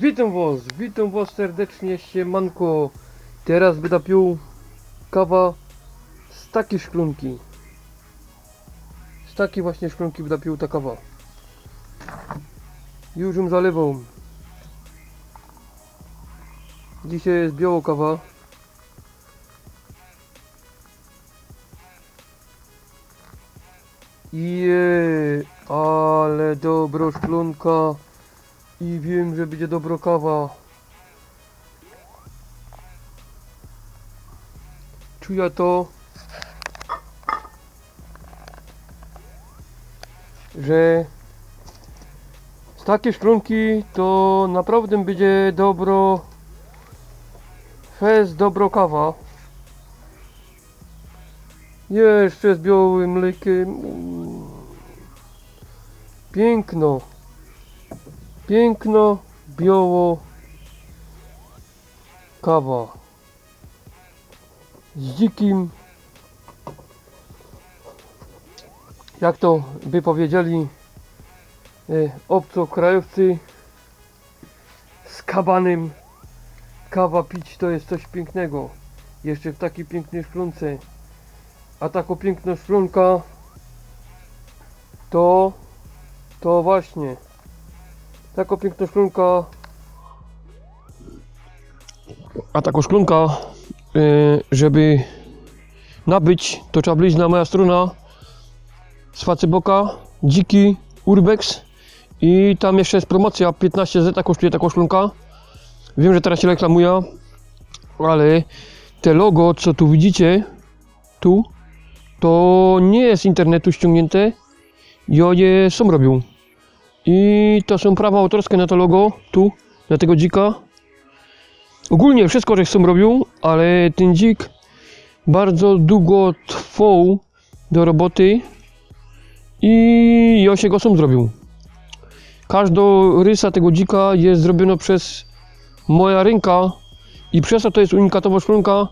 Witam was, witam was serdecznie, siemanko. Teraz będę pił kawa z takiej szklunki. Z takiej właśnie szklunki będę pił ta kawa. Już ją zalewał. Dzisiaj jest biała kawa. Je, ale dobra szklunka. I wiem, że będzie dobra kawa. Czuję to, że z takiej szklunki to naprawdę będzie dobro fest, dobro kawa. Jeszcze z białym mlekiem. Mm. Piękno. Piękno, biało, kawa. Z dzikim, jak to by powiedzieli e, obcokrajowcy, z kabanem. Kawa pić to jest coś pięknego, jeszcze w takiej pięknej szklunce, a taką piękną szklunka to, to właśnie Taką piękną szklunka. A taką szklunka, yy, żeby nabyć, to trzeba na moja strona z Facyboka, dziki, urbex i tam jeszcze jest promocja, 15 zeta kosztuje taką szklunka. Wiem, że teraz się reklamuje, ale te logo, co tu widzicie, tu, to nie jest z internetu ściągnięte i one są robią. I to są prawa autorskie na to logo, tu, na tego dzika. Ogólnie wszystko, że chcą robią, ale ten dzik bardzo długo trwał do roboty i ja się go sam zrobił. Każda rysa tego dzika jest zrobiona przez moja ręka i przez to to jest unikatowa szklunka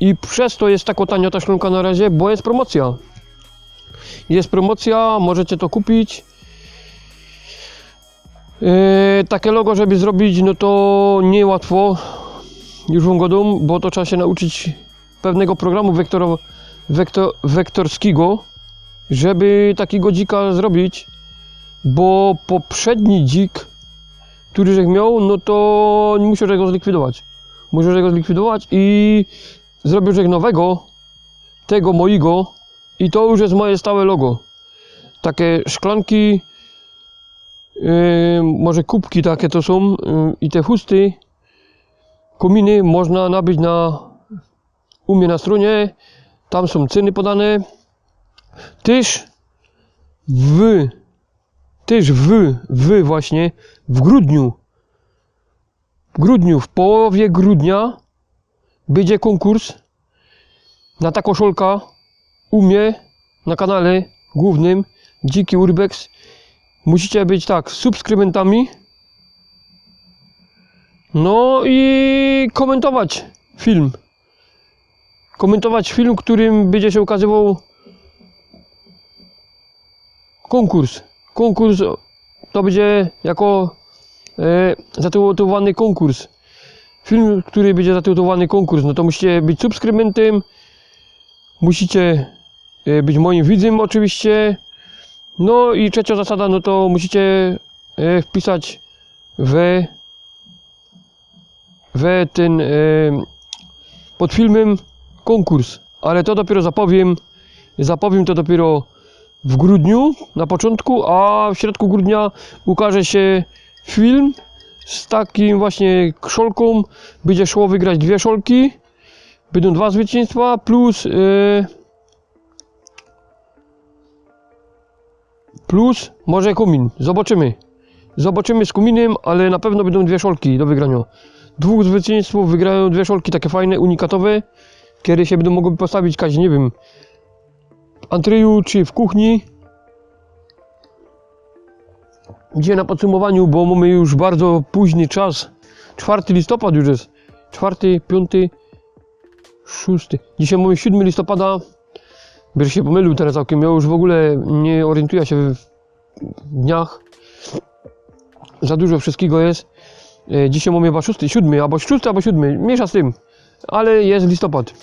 i przez to jest taka tania ta szklunka na razie, bo jest promocja. Jest promocja, możecie to kupić. Yy, takie logo, żeby zrobić, no to niełatwo już wam godą, bo to trzeba się nauczyć pewnego programu wektor, wektor, wektorskiego, żeby takiego dzika zrobić, bo poprzedni dzik, który żech miał, no to nie musiał go zlikwidować. Musiał go zlikwidować i zrobił żech nowego, tego mojego i to już jest moje stałe logo. Takie szklanki może kubki takie to są i te chusty, kominy można nabyć na u mnie na stronie, tam są ceny podane. Też w, też w, w właśnie, w grudniu, w grudniu, w połowie grudnia będzie konkurs na taką szolka u mnie na kanale głównym Dziki Urbex Musicie być tak, subskrybentami. No i komentować film. Komentować film, którym będzie się ukazywał konkurs. Konkurs to będzie jako e, zatytułowany konkurs. Film, który będzie zatytułowany konkurs, no to musicie być subskrybentem. Musicie e, być moim widzem oczywiście. No i trzecia zasada, no to musicie e, wpisać w, w ten e, pod filmem konkurs, ale to dopiero zapowiem, zapowiem to dopiero w grudniu na początku, a w środku grudnia ukaże się film z takim właśnie szolką, będzie szło wygrać dwie szolki, będą dwa zwycięstwa plus e, plus może kumin. Zobaczymy. Zobaczymy z kuminem, ale na pewno będą dwie szolki do wygrania. Dwóch zwycięzców wygrają dwie szolki takie fajne, unikatowe, kiedy się będą mogły postawić kaś, nie wiem, w antryju czy w kuchni. Gdzie na podsumowaniu, bo mamy już bardzo późny czas. 4 listopad już jest. 4, 5, 6. Dzisiaj mamy 7 listopada. Bierz się pomylił teraz całkiem. Ja już w ogóle nie orientuję się w dniach. Za dużo wszystkiego jest. E, Dzisiaj mamy chyba 6, 7, albo 6, albo 7, mniejsza z tym. Ale jest listopad.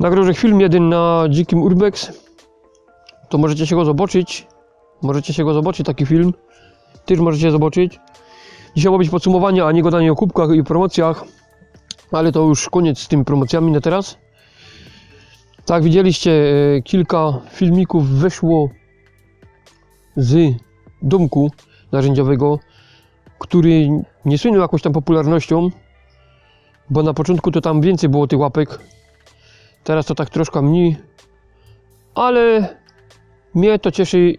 Nagrożę film jeden na Dzikim Urbex. To możecie się go zobaczyć. Możecie się go zobaczyć, taki film. Też możecie zobaczyć. Dzisiaj ma być podsumowanie, a nie gadanie o kubkach i promocjach. Ale to już koniec z tymi promocjami na teraz. Tak, widzieliście, e, kilka filmików wyszło z domku narzędziowego, który nie słynął jakąś tam popularnością, bo na początku to tam więcej było tych łapek. Teraz to tak troszkę mniej, ale mnie to cieszy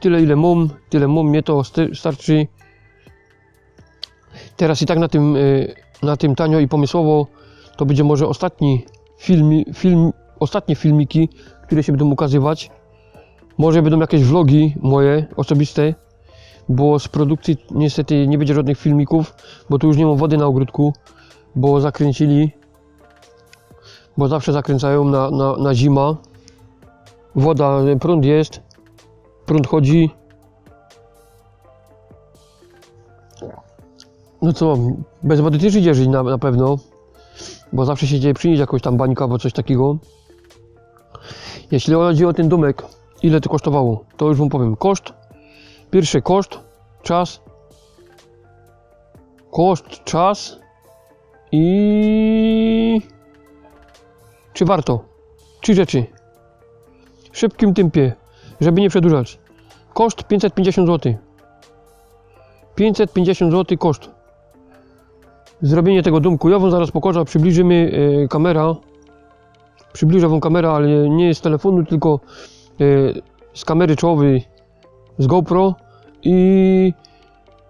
tyle ile mam, tyle mam, mnie to st- starczy. Teraz i tak na tym, y, na tym tanio i pomysłowo to będzie może ostatni film, film, ostatnie filmiki, które się będą ukazywać. Może będą jakieś vlogi moje osobiste, bo z produkcji niestety nie będzie żadnych filmików, bo tu już nie ma wody na ogródku, bo zakręcili, bo zawsze zakręcają na, na, na zima. Woda, prąd jest, prąd chodzi. No co, bez wody też idzie żyć na, na pewno, bo zawsze się dzieje przynieść jakąś tam bańka albo coś takiego. Jeśli chodzi o ten domek, ile to kosztowało, to już wam powiem. Koszt, pierwszy koszt, czas, koszt, czas i czy warto? Trzy rzeczy. W szybkim tempie, żeby nie przedłużać. Koszt 550 zł. 550 zł koszt. Zrobienie tego domku. Ja wam zaraz pokażę, przybliżymy e, kamera. Przybliżę wam kamera, ale nie z telefonu, tylko e, z kamery czołowej z GoPro i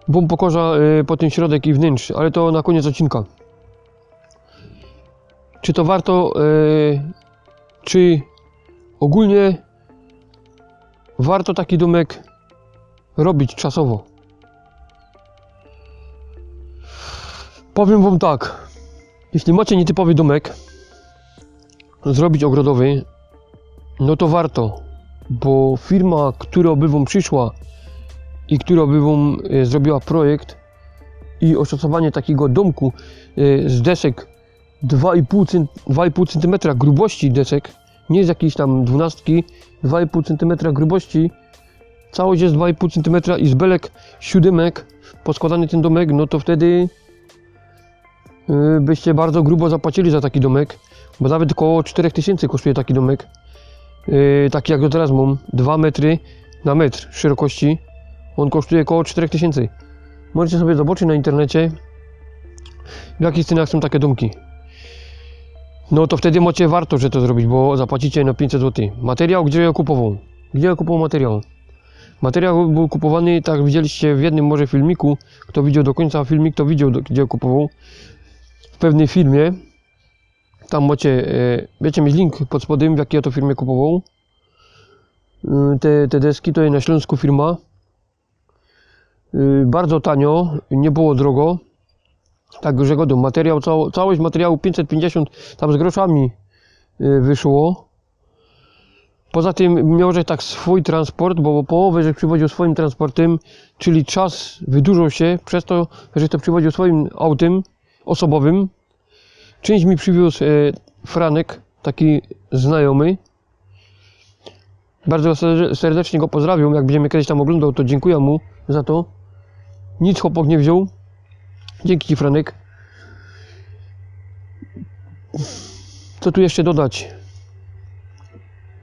wam pokażę e, po tym środek i wnętrz, ale to na koniec odcinka. Czy to warto, e, czy ogólnie warto taki domek robić czasowo? Powiem wam tak, jeśli macie nietypowy domek, zrobić ogrodowy, no to warto, bo firma, która by wam przyszła i która by wam e, zrobiła projekt i oszacowanie takiego domku e, z desek 2,5 cm, 2,5 cm grubości desek, nie z jakiejś tam dwunastki, 2,5 cm grubości, całość jest 2,5 cm i z belek siódemek poskładany ten domek, no to wtedy yy, byście bardzo grubo zapłacili za taki domek, bo nawet około 4000 kosztuje taki domek, yy, taki jak do teraz mam, 2 metry na metr szerokości, on kosztuje około 4000. Możecie sobie zobaczyć na internecie, w jakich cenach są takie domki. No to wtedy macie warto, że to zrobić, bo zapłacicie na 500 zł. Materiał, gdzie ja kupował? Gdzie ja kupował materiał? Materiał był kupowany, tak widzieliście w jednym może filmiku. Kto widział do końca filmik, to widział, gdzie kupował. W pewnej firmie. Tam macie, e, będziecie mieć link pod spodem, w jakiej ja to firmie kupował. E, Te, te deski to jest na Śląsku firma. E, Bardzo tanio, nie było drogo. Także godą. Materiał, cało, całość materiału 550 tam z groszami y, wyszło. Poza tym miał, że tak swój transport, bo połowę, że przywoził swoim transportem, czyli czas wydłużył się przez to, że to przywoził swoim autem osobowym. Część mi przywiózł e, Franek, taki znajomy. Bardzo serde- serdecznie go pozdrawiam. Jak będziemy kiedyś tam oglądał, to dziękuję mu za to. Nic chłopak nie wziął. Dzięki Ci, Franek. Co tu jeszcze dodać?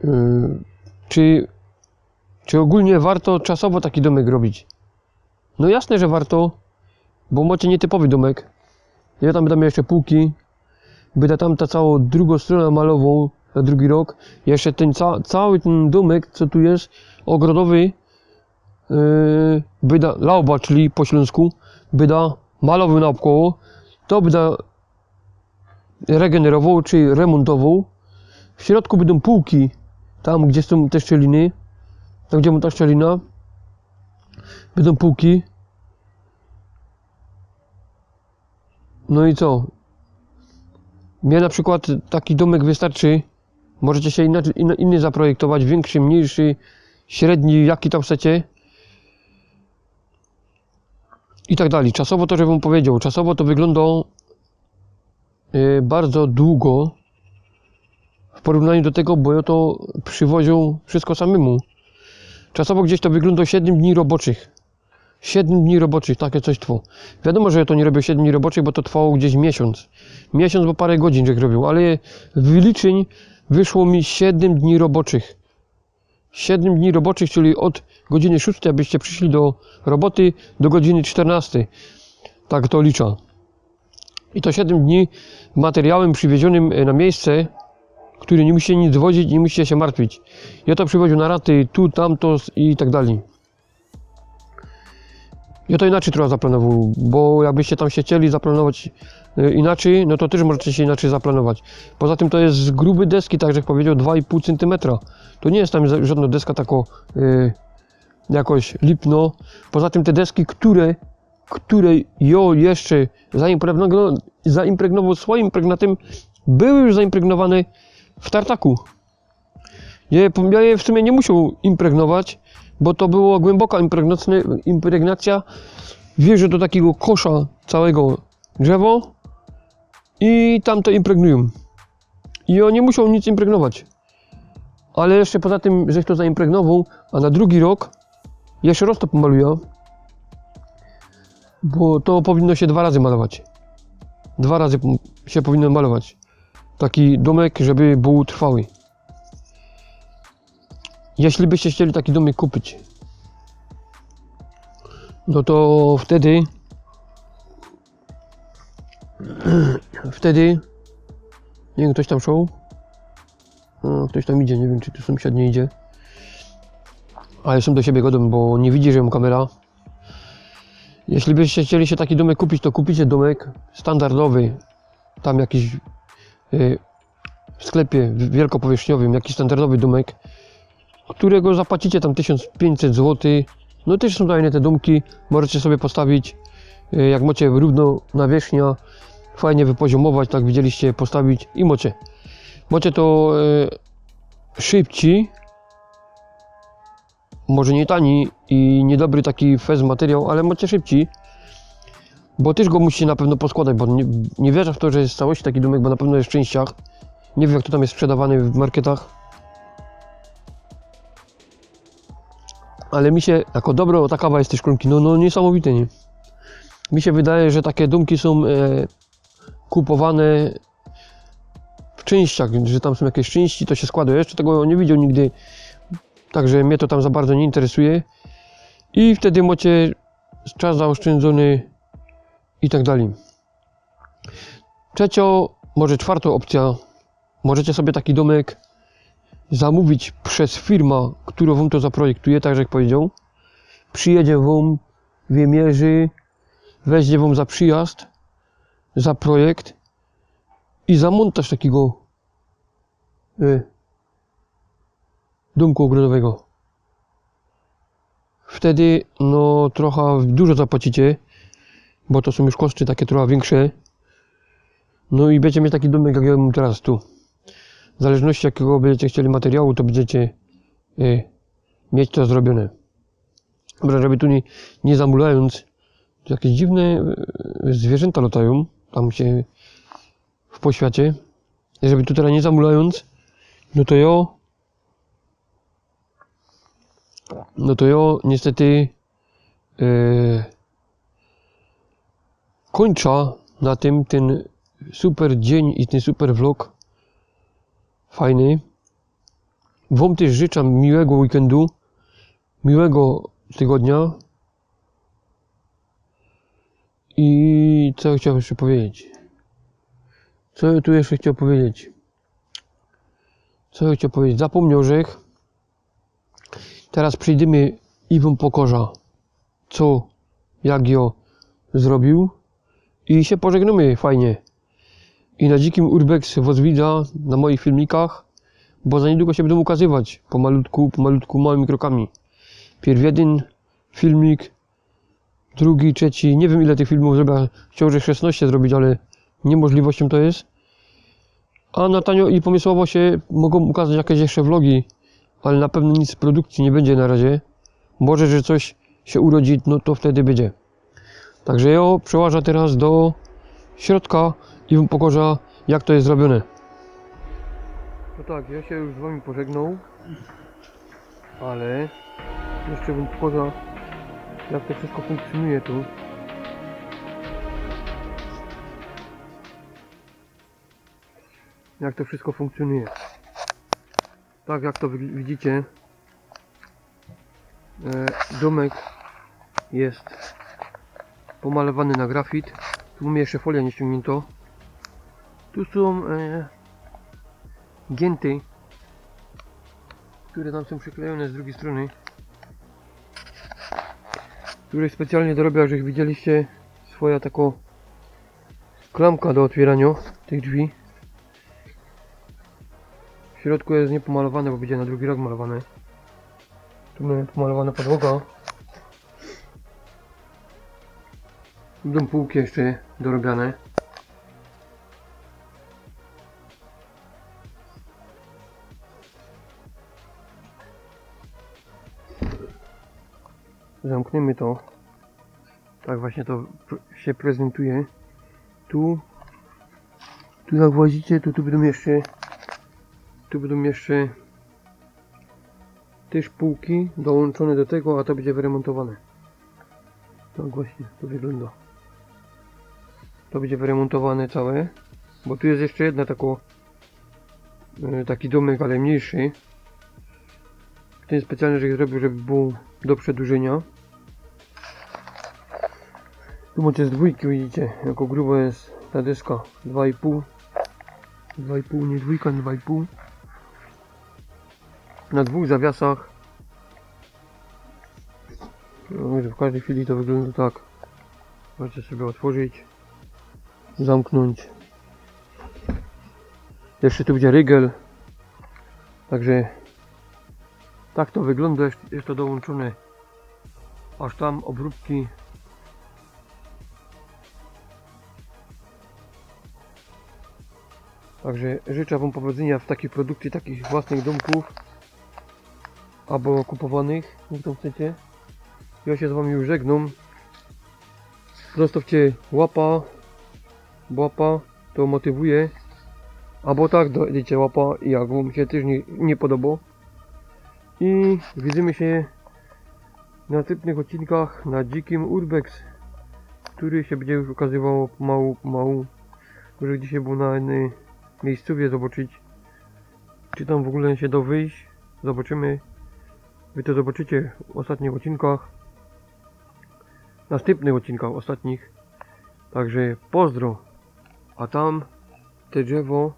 Yy, czy, czy ogólnie warto czasowo taki domek robić? No jasne, że warto, bo macie nietypowy domek. Ja tam będę miał jeszcze półki. Będę tam ta cała drugą stronę malową na drugi rok. Jeszcze ten ca cały ten domek, co tu jest, ogrodowy, yy, byda lauba, czyli po śląsku, byda malowy naokoło, to będę regenerował, czy remontował. W środku będą półki, tam gdzie są te szczeliny, tam gdzie ma ta szczelina, będą półki. No i co? Mnie na przykład taki domek wystarczy. Możecie się inaczej, inny, zaprojektować, większy, mniejszy, średni, jaki tam chcecie. i tak dalej. Czasowo to, żebym powiedział, czasowo to wygląda e, bardzo długo w porównaniu do tego, bo ja to przywoził wszystko samemu. Czasowo gdzieś to wygląda 7 dni roboczych. 7 dni roboczych, takie coś trwało. Wiadomo, że to nie robię 7 dni roboczych, bo to trwało gdzieś miesiąc. Miesiąc, bo parę godzin, że robił, ale wyliczeń wyszło mi 7 dni roboczych. 7 dni roboczych, czyli od godziny 6, abyście przyszli do roboty, do godziny 14. Tak to licza. I to 7 dni materiałem przywiezionym e, na miejsce, który nie musicie nic wozić, nie musicie się martwić. Ja to przywoził na raty, tu, tamto i tak dalej. Ja to inaczej trochę zaplanował, bo jakbyście tam się chcieli zaplanować e, inaczej, no to też możecie się inaczej zaplanować. Poza tym to jest z gruby deski, tak jak powiedział, 2,5 cm. To nie jest tam żadna deska tako e, jakoś lipno. Poza tym te deski, które, które jo jeszcze zaimpregnował, zaimpregnował swoim impregnatem, były już zaimpregnowane w tartaku. Ja je, ja je w sumie nie musiał impregnować, bo to było głęboka impregnacja, wieży do takiego kosza całego drzewo i tam to impregnują. I on nie musiał nic impregnować. Ale jeszcze poza tym, że to zaimpregnował, a na drugi rok jeszcze raz to pomaluję, bo to powinno się dwa razy malować. Dwa razy się powinno malować. Taki domek, żeby był trwały. Jeśli byście chcieli taki domek kupić, no to wtedy wtedy nie wiem, ktoś tam szło? O, ktoś tam idzie, nie wiem, czy tu sąsiad nie idzie. Ale jestem do siebie godem, bo nie widzi, że mam kamera. Jeśli byście chcieli się taki domek kupić, to kupicie domek standardowy. Tam jakiś y, w sklepie wielkopowierzchniowym, jakiś standardowy domek, którego zapłacicie tam 1500 zł. No też są fajne te domki, możecie sobie postawić, y, jak macie równo nawierzchnia, fajnie wypoziomować, tak widzieliście, postawić i mocie. Mocie to y, szybci, może nie tani i niedobry taki fez materiał, ale macie szybci. Bo też go musicie na pewno poskładać, bo nie, nie wierzę w to, że jest całości taki domek, bo na pewno jest w częściach. Nie wiem jak to tam jest sprzedawane w marketach. Ale mi się, jako dobro, ta kawa jest też kromki, no, no niesamowite, nie? Mi się wydaje, że takie domki są e, kupowane w częściach, że tam są jakieś części, to się składa. Ja jeszcze tego nie widział nigdy, także mnie to tam za bardzo nie interesuje. I wtedy macie czas zaoszczędzony i tak dalej. Trzecio, może czwarta opcja, możecie sobie taki domek zamówić przez firmę, która wam to zaprojektuje, tak jak powiedział. Przyjedzie wam, wymierzy, weźmie wam za przyjazd, za projekt i za montaż takiego y, domku ogrodowego. Wtedy no trochę dużo zapłacicie, bo to są już koszty takie trochę większe. No i będziecie mieć taki domek, jak ja mam teraz tu. W zależności jakiego będziecie chcieli materiału, to będziecie y, mieć to zrobione. Dobra, żeby tu nie, nie zamulając, tu jakieś dziwne y, zwierzęta latają, tam się w poświacie. Żeby tu teraz nie zamulając, no to ja no to ja niestety yy, kończę na tym ten super dzień i ten super vlog fajny. Wam też życzę miłego weekendu, miłego tygodnia. I co chciałem jeszcze powiedzieć? Co ja tu jeszcze chciał powiedzieć? Co ja chciał powiedzieć? Zapomniał Rzech. Teraz przyjdziemy i wam pokorza, co, jak jo zrobił i się pożegnamy fajnie. I na dzikim Urbex was widza na moich filmikach, bo za niedługo się będą ukazywać pomalutku, pomalutku, małymi krokami. Pierw jeden filmik, drugi, trzeci, nie wiem ile tych filmów zrobię, chciałbym 16 zrobić, ale niemożliwością to jest. A na tanio i pomysłowo się mogą ukazać jakieś jeszcze vlogi, ale na pewno nic z produkcji nie będzie na razie. Może, że coś się urodzi, no to wtedy będzie. Także ja przełażę teraz do środka i wam pokażę jak to jest zrobione. No tak, ja się już z wami pożegnał, ale jeszcze bym pokazał jak to wszystko funkcjonuje tu. Jak to wszystko funkcjonuje. Tak jak to wi- widzicie, e, domek jest pomalowany na grafit. Tu mamy jeszcze folia nie ściągnięto. Tu są e, które tam są przyklejone z drugiej strony. Które specjalnie dorobię, że widzieliście swoja taka klamka do otwierania tych drzwi. W środku jest niepomalowane, bo będzie na drugi rok malowane. Tu mamy pomalowana podłoga. Będą półki jeszcze dorobiane. Zamkniemy to. Tak właśnie to się prezentuje. Tu, tu jak włazicie, to tu będą jeszcze, tu będą jeszcze też półki dołączone do tego, a to będzie wyremontowane. Tak właśnie to wygląda. To będzie wyremontowane całe, bo tu jest jeszcze jedna tako, e, taki domek, ale mniejszy. Ten specjalny, że zrobił, żeby był do przedłużenia. Tu macie z dwójki, widzicie, jako grubo jest ta deska 2,5 2,5, nie dwójka, nie 2,5 na dwóch zawiasach. No, w każdej chwili to wygląda tak. Możecie sobie otworzyć zamknąć. Jeszcze tu będzie rygel. Także tak to wygląda jest to dołączone. Aż tam obróbki Także życzę Wam powodzenia w takiej produkcji takich własnych domków albo kupowanych, jak to chcecie. Ja się z Wami już żegnam. Zostawcie łapa, łapa, to motywuje. Albo tak, dajcie łapa, jak Wam się też nie, nie podoba. I widzimy się na następnych odcinkach na dzikim Urbex, który się będzie już ukazywał pomału, pomału. Może dzisiaj był na jednej miejscowie zobaczyć, czy tam w ogóle się da wyjść. Zobaczymy. Wy to zobaczycie w ostatnich odcinkach. Następnych odcinkach, ostatnich. Także pozdro. A tam te drzewo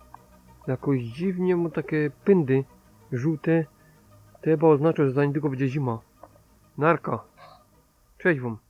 jakoś dziwnie ma takie pędy żółte. To chyba oznacza, że za niedługo będzie zima. Narka. Cześć wam.